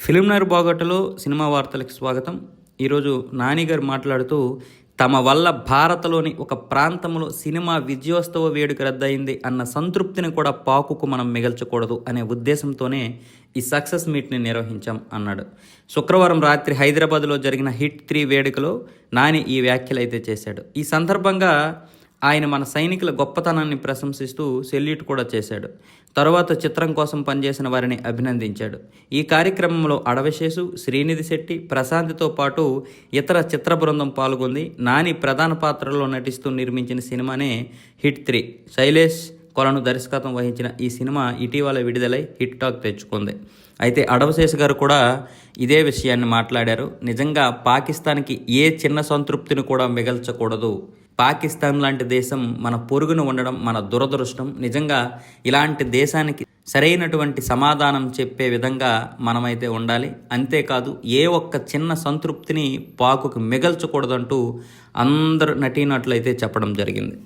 ఫిలింనర్ బాగోటలో cinema వార్తలకు స్వాగతం. ఈరోజు నానిగారు మాట్లాడుతూ తమ వల్ల భారత్లోని ఒక ప్రాంతంలో సినిమా విజయోత్సవ వేడుక రద్దయింది అన్న సంతృప్తిని కూడా పాకుకు మనం మిగల్చకూడదు అనే ఉద్దేశంతోనే ఈ సక్సెస్ మీట్ని నిర్వహించాం అన్నాడు. శుక్రవారం రాత్రి హైదరాబాద్లో జరిగిన హిట్ త్రీ వేడుకలో నాని ఈ వ్యాఖ్యలు అయితే చేశాడు. ఈ సందర్భంగా ఆయన మన సైనికుల గొప్పతనాన్ని ప్రశంసిస్తూ సెల్యూట్ కూడా చేశాడు. తరువాత చిత్రం కోసం పనిచేసిన వారిని అభినందించాడు. ఈ కార్యక్రమంలో అడవశేషు శ్రీనిధి శెట్టి ప్రశాంతితో పాటు ఇతర చిత్ర బృందం పాల్గొంది. నాని ప్రధాన పాత్రలో నటిస్తూ నిర్మించిన సినిమానే హిట్ త్రీ. శైలేష్ కొలను దర్శకత్వం వహించిన ఈ సినిమా ఇటీవల విడుదలై హిట్ టాక్ తెచ్చుకుంది. అయితే అడవశేష్ గారు కూడా ఇదే విషయాన్ని మాట్లాడారు. నిజంగా పాకిస్తాన్కి ఏ చిన్న సంతృప్తిని కూడా మిగల్చకూడదు. పాకిస్తాన్ లాంటి దేశం మన పొరుగున ఉండడం మన దురదృష్టం. నిజంగా ఇలాంటి దేశానికి సరైనటువంటి సమాధానం చెప్పే విధంగా మనమైతే ఉండాలి. అంతేకాదు ఏ ఒక్క చిన్న సంతృప్తిని పాకుకు మిగల్చకూడదంటూ అందరు నటీనట్లయితే చెప్పడం జరిగింది.